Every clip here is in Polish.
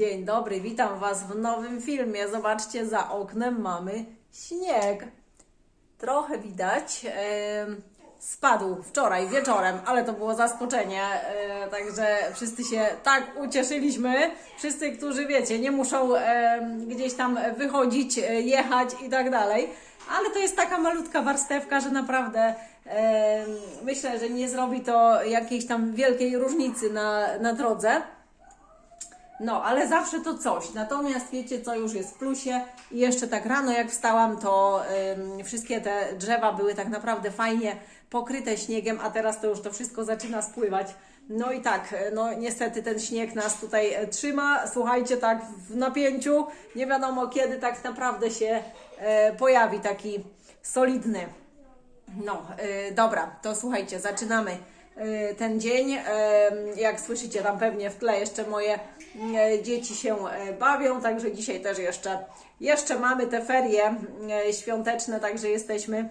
Dzień dobry, witam Was w nowym filmie. Zobaczcie, za oknem mamy śnieg. Trochę widać. Spadł wczoraj wieczorem, ale to było zaskoczenie, także wszyscy się tak ucieszyliśmy. Wszyscy, którzy wiecie, nie muszą gdzieś tam wychodzić, e, jechać i tak dalej. Ale to jest taka malutka warstewka, że naprawdę myślę, że nie zrobi to jakiejś tam wielkiej różnicy na, na drodze. No, ale zawsze to coś. Natomiast wiecie, co już jest w plusie? I jeszcze tak rano, jak wstałam, to wszystkie te drzewa były tak naprawdę fajnie pokryte śniegiem, a teraz to już to wszystko zaczyna spływać. No i tak, e, no niestety ten śnieg nas tutaj e, trzyma. Słuchajcie, tak w napięciu. Nie wiadomo kiedy tak naprawdę się e, pojawi taki solidny. No, dobra, to słuchajcie, zaczynamy ten dzień. Y, jak słyszycie, tam pewnie w tle jeszcze moje y, dzieci się y, bawią, także dzisiaj też jeszcze, jeszcze mamy te ferie y, świąteczne, także jesteśmy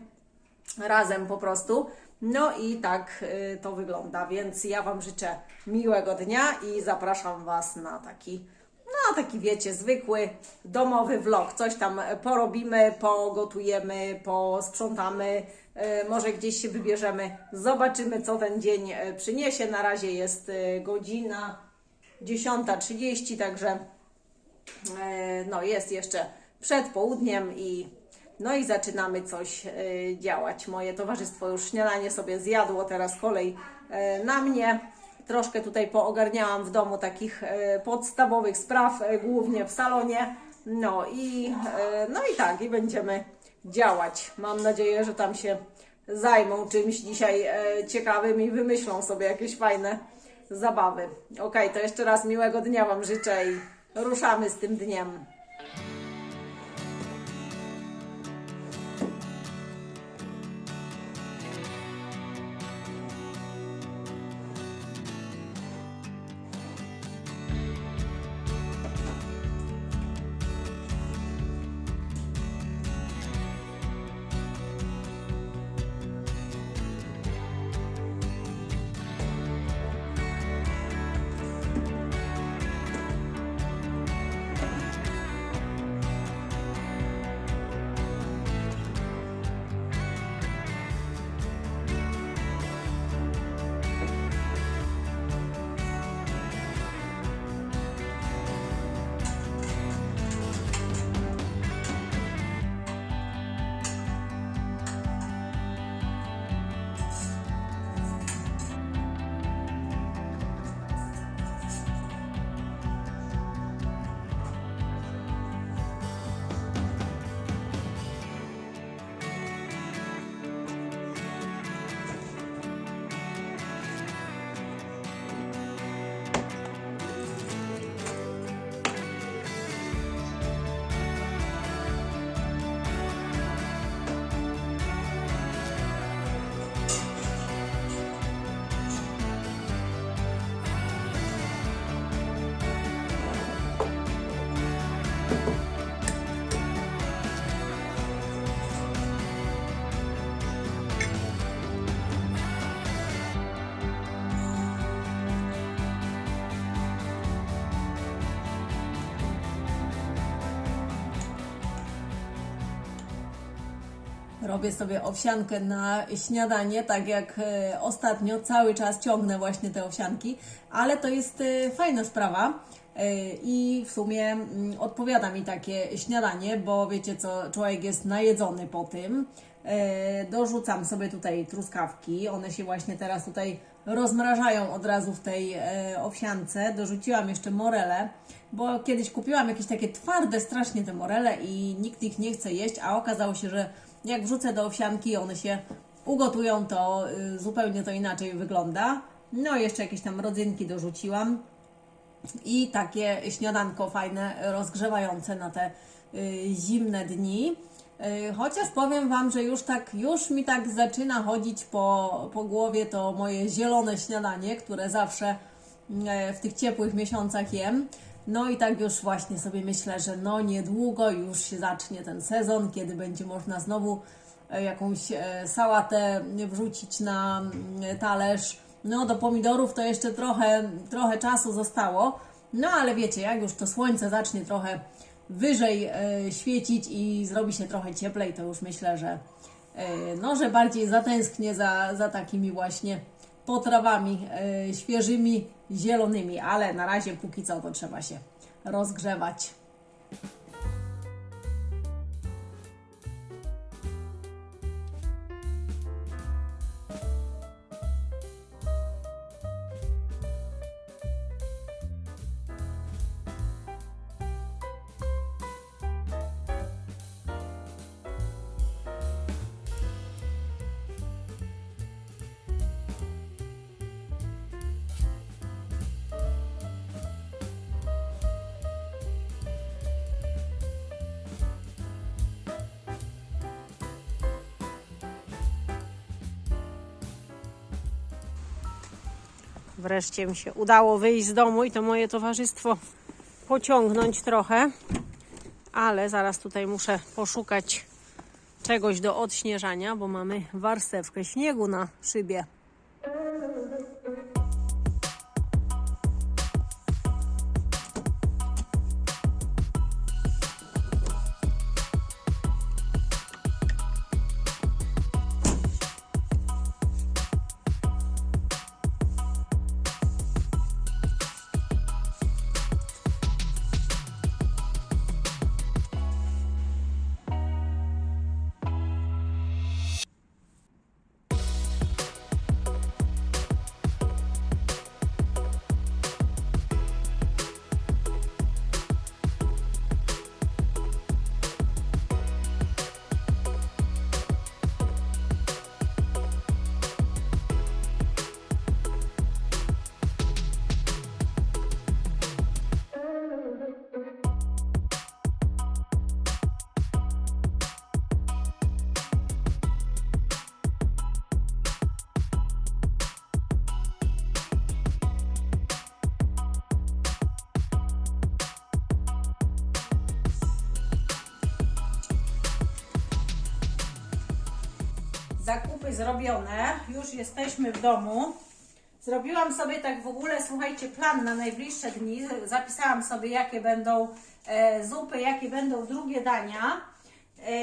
razem po prostu. No i tak y, to wygląda, więc ja Wam życzę miłego dnia i zapraszam Was na taki, no taki wiecie, zwykły domowy vlog. Coś tam porobimy, pogotujemy, posprzątamy, y, może gdzieś się wybierzemy, zobaczymy co ten dzień y, przyniesie. Na razie jest y, godzina 10.30, także E, no jest jeszcze przed południem i no i zaczynamy coś e, działać. Moje towarzystwo już śniadanie sobie zjadło, teraz kolej e, na mnie. Troszkę tutaj poogarniałam w domu takich e, podstawowych spraw, e, głównie w salonie. No i, e, no i tak, i będziemy działać. Mam nadzieję, że tam się zajmą czymś dzisiaj ciekawym i wymyślą sobie jakieś fajne zabawy. Ok, to jeszcze raz miłego dnia Wam życzę i ruszamy z tym dniem. Robię sobie owsiankę na śniadanie, tak jak e, ostatnio, cały czas ciągnę właśnie te owsianki, ale to jest e, fajna sprawa e, i w sumie mm, odpowiada mi takie śniadanie, bo wiecie co, człowiek jest najedzony po tym. Dorzucam sobie tutaj truskawki, one się właśnie teraz tutaj rozmrażają od razu w tej owsiance. Dorzuciłam jeszcze morele, bo kiedyś kupiłam jakieś takie twarde strasznie te morele i nikt ich nie chce jeść, a okazało się, że jak wrzucę do owsianki, one się ugotują, to y, zupełnie to inaczej wygląda. No jeszcze jakieś tam rodzynki dorzuciłam i takie śniadanko fajne, rozgrzewające na te y, zimne dni. Y, Chociaż powiem Wam, że już tak, już mi tak zaczyna chodzić po, po głowie to moje zielone śniadanie, które zawsze w tych ciepłych miesiącach jem. No i tak już właśnie sobie myślę, że no niedługo już się zacznie ten sezon, kiedy będzie można znowu e, jakąś e, sałatę wrzucić na mm, talerz. No do pomidorów to jeszcze trochę, trochę czasu zostało, No ale wiecie, jak już to słońce zacznie trochę wyżej e, świecić i zrobi się trochę cieplej, to już myślę, że, no, że bardziej zatęsknię za, za takimi właśnie potrawami świeżymi, zielonymi, ale na razie póki co to trzeba się rozgrzewać. Wreszcie mi się udało wyjść z domu i to moje towarzystwo pociągnąć trochę. Ale zaraz tutaj muszę poszukać czegoś do odśnieżania, bo mamy warstewkę śniegu na szybie. Zrobione, już jesteśmy w domu. Zrobiłam sobie tak w ogóle, słuchajcie, plan na najbliższe dni. Zapisałam sobie, jakie będą e, zupy, jakie będą drugie dania. E,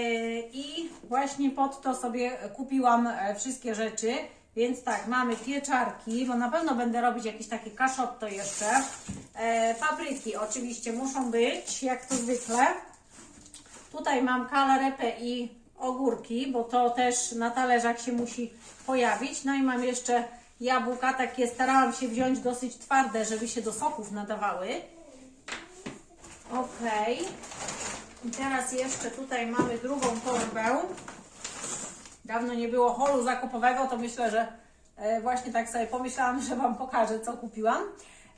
I właśnie pod to sobie kupiłam e, wszystkie rzeczy. Więc tak, mamy pieczarki, bo na pewno będę robić jakieś takie kaszotto jeszcze. E, papryki oczywiście muszą być, jak to zwykle. Tutaj mam kalarepę i ogórki, bo to też na talerzach się musi pojawić. No i mam jeszcze jabłka, takie starałam się wziąć dosyć twarde, żeby się do soków nadawały. Ok. I teraz jeszcze tutaj mamy drugą torbę. Dawno nie było holu zakupowego, to myślę, że e, właśnie tak sobie pomyślałam, że Wam pokażę, co kupiłam.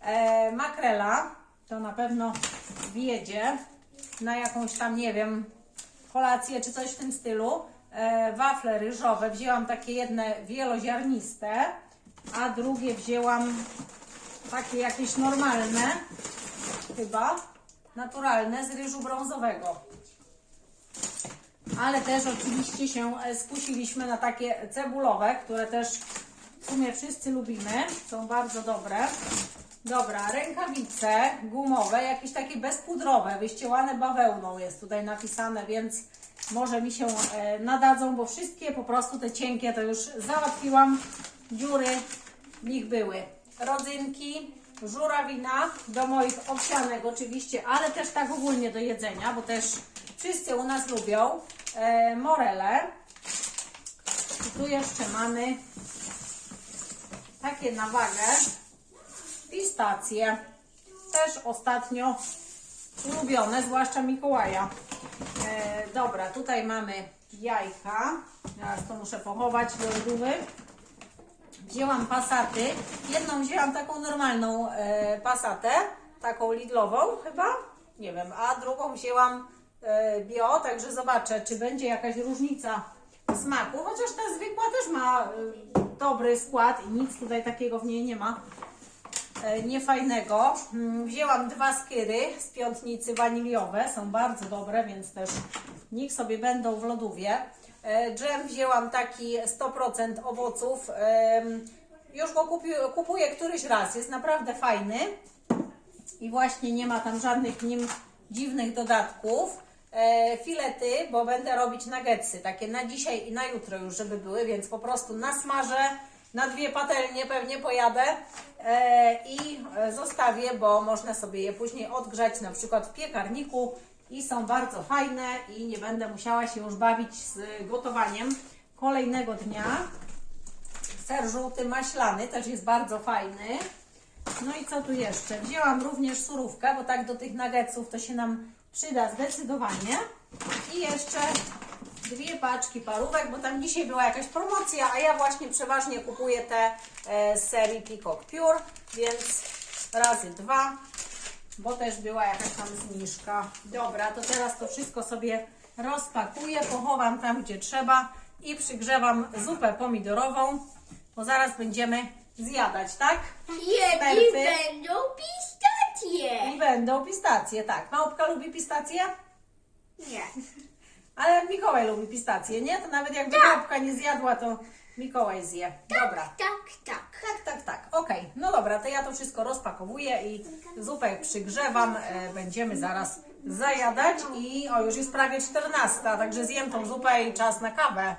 E, makrela, to na pewno wiedzie na jakąś tam, nie wiem, kolację czy coś w tym stylu. E, wafle ryżowe, wzięłam takie jedne wieloziarniste, a drugie wzięłam takie jakieś normalne, chyba, naturalne z ryżu brązowego. Ale też oczywiście się e, skusiliśmy na takie cebulowe, które też w sumie wszyscy lubimy, są bardzo dobre. Dobra, rękawice gumowe, jakieś takie bezpudrowe, wyścielane bawełną jest tutaj napisane, więc może mi się e, nadadzą, bo wszystkie po prostu te cienkie to już załatwiłam. Dziury w nich były. Rodzynki, żurawina do moich owsianek oczywiście, ale też tak ogólnie do jedzenia, bo też wszyscy u nas lubią. E, morele. I tu jeszcze mamy takie na wagę pistacje. Też ostatnio ulubione, zwłaszcza Mikołaja. E, dobra, tutaj mamy jajka. Teraz to muszę pochować do lodówy. Wzięłam pasaty. Jedną wzięłam taką normalną e, pasatę, taką lidlową chyba, nie wiem, a drugą wzięłam e, bio, także zobaczę, czy będzie jakaś różnica smaku, chociaż ta zwykła też ma e, dobry skład i nic tutaj takiego w niej nie ma niefajnego. Mm, Wzięłam dwa skyry z piątnicy waniliowe, są bardzo dobre, więc też niech sobie będą w lodówie. E, Dżem wzięłam taki 100% owoców. Już go kupi, kupuję któryś raz, jest naprawdę fajny. i właśnie nie ma tam żadnych nim dziwnych dodatków. E, filety, bo będę robić nuggetsy, takie na dzisiaj i na jutro już, żeby były, więc po prostu nasmażę, na dwie patelnie pewnie pojadę e, i e, zostawię, bo można sobie je później odgrzać na przykład w piekarniku i są bardzo fajne i nie będę musiała się już bawić z gotowaniem kolejnego dnia. Ser żółty maślany też jest bardzo fajny. No i co tu jeszcze? Wzięłam również surówkę, bo tak do tych nuggetsów to się nam przyda zdecydowanie. I jeszcze dwie paczki parówek, bo tam dzisiaj była jakaś promocja, a ja właśnie przeważnie kupuję te e, z serii Peacock Pure, więc razy dwa, bo też była jakaś tam zniżka. Dobra, to teraz to wszystko sobie rozpakuję, pochowam tam, gdzie trzeba i przygrzewam zupę pomidorową, bo zaraz będziemy zjadać, tak? Smerfy. i będą pistacje. I będą pistacje, tak. Małpka lubi pistacje? Nie. Ale Mikołaj lubi pistacje, nie? To nawet jakby Małpka nie zjadła, to Mikołaj zje. Dobra. Tak, tak. Tak, tak, tak. Okej. No dobra, to ja to wszystko rozpakowuję i zupę przygrzewam. E, będziemy zaraz zajadać i o, już jest prawie 14, także zjem tą zupę i czas na kawę.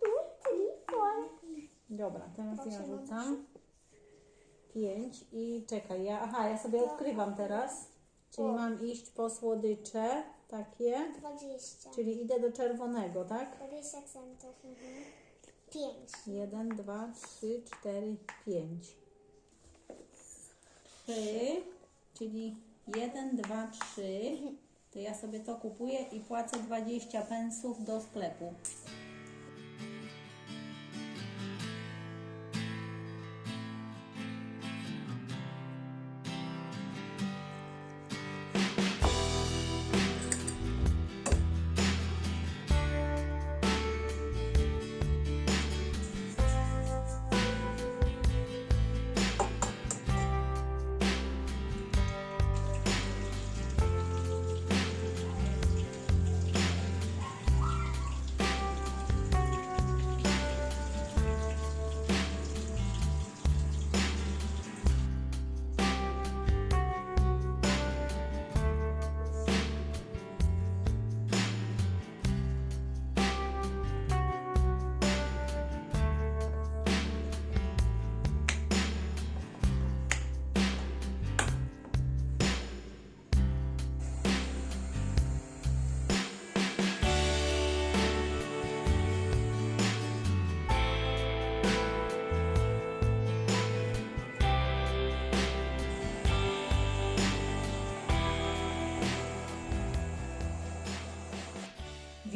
Two, three, four. Dobra, teraz ja rzucam. Pięć i czekaj, ja, aha, ja sobie odkrywam teraz. Czyli mam iść po słodycze takie, 20. czyli idę do czerwonego, tak? 20 centów. Mhm. 5. Jeden, dwa, trzy, cztery, pięć. Trzy, czyli jeden, dwa, trzy. To ja sobie to kupuję i płacę 20 pensów do sklepu.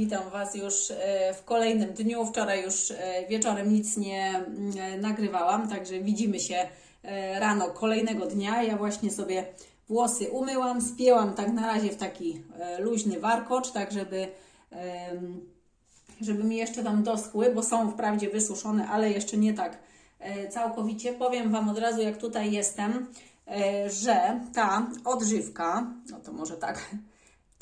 Witam Was już e, w kolejnym dniu. Wczoraj już e, wieczorem nic nie mm, nagrywałam, także widzimy się e, rano kolejnego dnia. Ja właśnie sobie włosy umyłam, spięłam tak na razie w taki luźny warkocz, tak żeby, żeby mi jeszcze tam doschły, bo są wprawdzie wysuszone, ale jeszcze nie tak całkowicie. Powiem Wam od razu, jak tutaj jestem, że ta odżywka, no to może tak,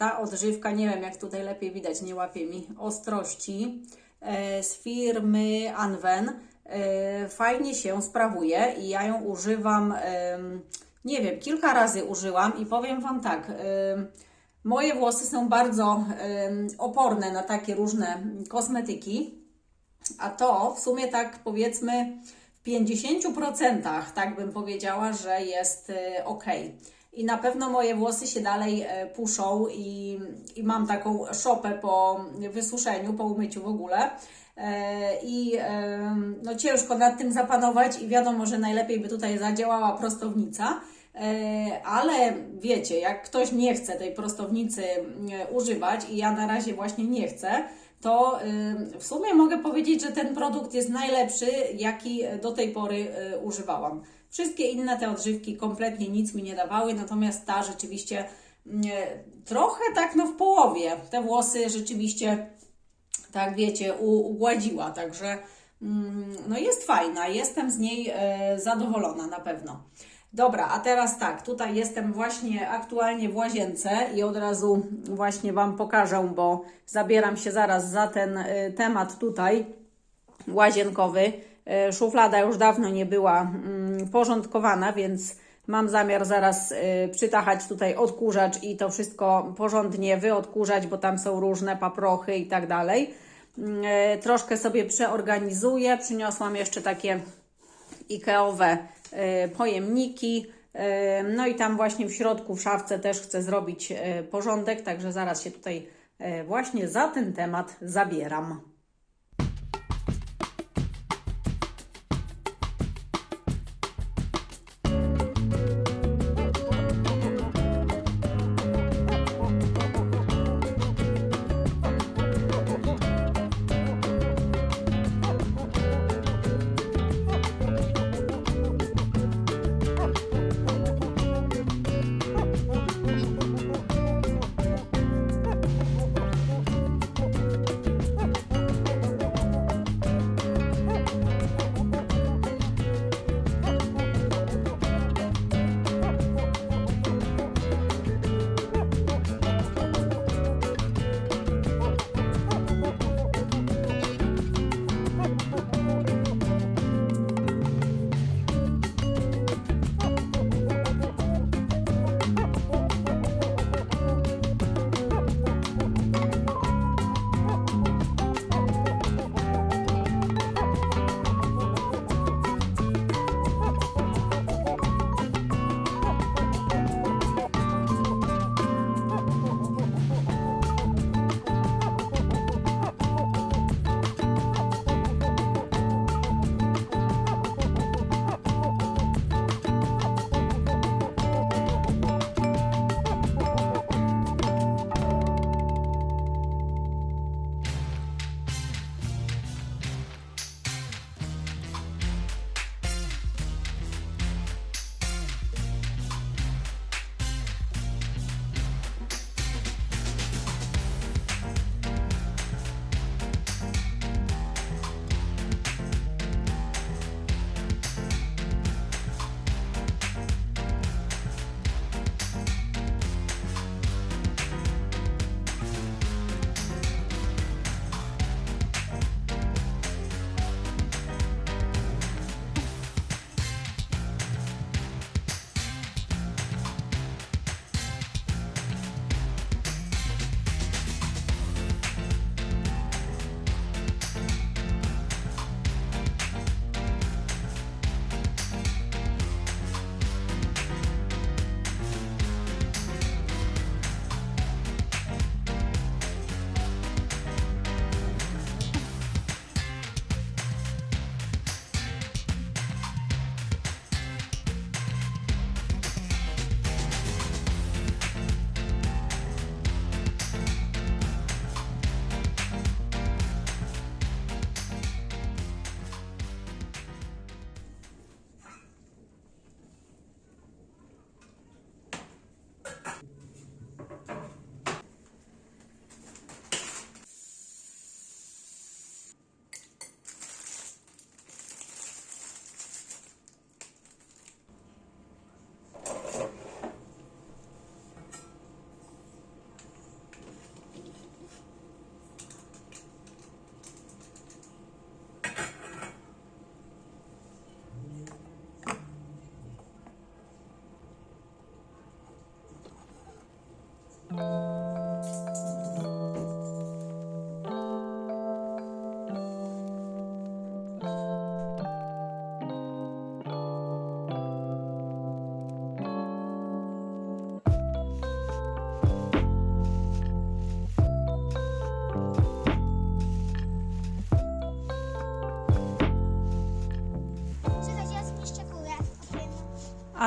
ta odżywka, nie wiem jak tutaj lepiej widać, nie łapie mi ostrości, e, z firmy Anwen. E, Fajnie się sprawuje i ja ją używam, em, nie wiem, kilka razy użyłam i powiem Wam tak, moje włosy są bardzo oporne na takie różne kosmetyki, a to w sumie tak powiedzmy w 50% tak bym powiedziała, że jest e, ok. I na pewno moje włosy się dalej e, puszą i, i mam taką szopę po wysuszeniu, po umyciu w ogóle. E, I e, no ciężko nad tym zapanować i wiadomo, że najlepiej by tutaj zadziałała prostownica. Ale wiecie, jak ktoś nie chce tej prostownicy używać i ja na razie właśnie nie chcę, to y, w sumie mogę powiedzieć, że ten produkt jest najlepszy, jaki do tej pory y, używałam. Wszystkie inne te odżywki kompletnie nic mi nie dawały, natomiast ta rzeczywiście y, trochę tak no w połowie. Te włosy rzeczywiście, tak wiecie, ugładziła, także mm, no jest fajna, jestem z niej e, zadowolona na pewno. Dobra, a teraz tak, tutaj jestem właśnie aktualnie w łazience i od razu właśnie Wam pokażę, bo zabieram się zaraz za ten y, temat tutaj łazienkowy. Y, Szuflada już dawno nie była mm, porządkowana, więc mam zamiar zaraz y, przytachać tutaj odkurzacz i to wszystko porządnie wyodkurzać, bo tam są różne paprochy i tak dalej. Mm, Troszkę sobie przeorganizuję. Przyniosłam jeszcze takie Ikeowe pojemniki. E, No i tam właśnie w środku, w szafce też chcę zrobić e, porządek, także zaraz się tutaj e, właśnie za ten temat zabieram.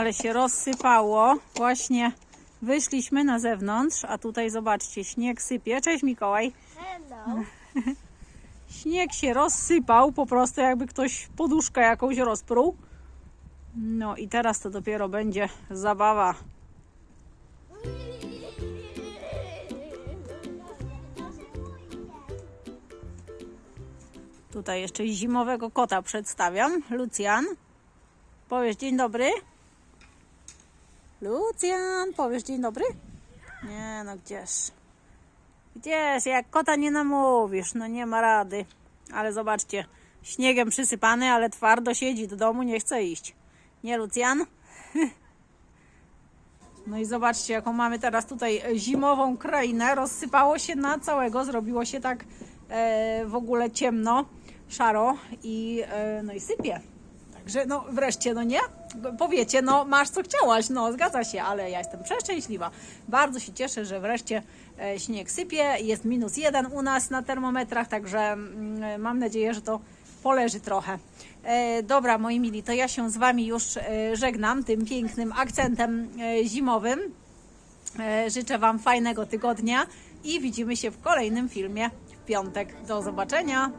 Ale się rozsypało. Właśnie wyszliśmy na zewnątrz, a tutaj zobaczcie, śnieg sypie. Cześć Mikołaj. Hello. Śnieg się rozsypał, po prostu jakby ktoś poduszkę jakąś rozpruł. No i teraz to dopiero będzie zabawa. Tutaj jeszcze zimowego kota przedstawiam. Lucjan, powiesz dzień dobry? Lucjan, powiesz dzień dobry? Nie, no gdzież? Gdzież? Jak kota nie namówisz, no nie ma rady. Ale zobaczcie, śniegiem przysypany, ale twardo siedzi do domu, nie chce iść. Nie, Lucjan? No i zobaczcie, jaką mamy teraz tutaj zimową krainę. Rozsypało się na całego, zrobiło się tak e, w ogóle ciemno, szaro i, e, no i sypie. Także no wreszcie, no nie? Powiecie, no masz co chciałaś, no zgadza się, ale ja jestem przeszczęśliwa. Bardzo się cieszę, że wreszcie e, śnieg sypie. Jest minus jeden u nas na termometrach, także mm, mam nadzieję, że to poleży trochę. E, dobra, moi mili, to ja się z Wami już e, żegnam tym pięknym akcentem zimowym. Życzę Wam fajnego tygodnia i widzimy się w kolejnym filmie w piątek. Do zobaczenia.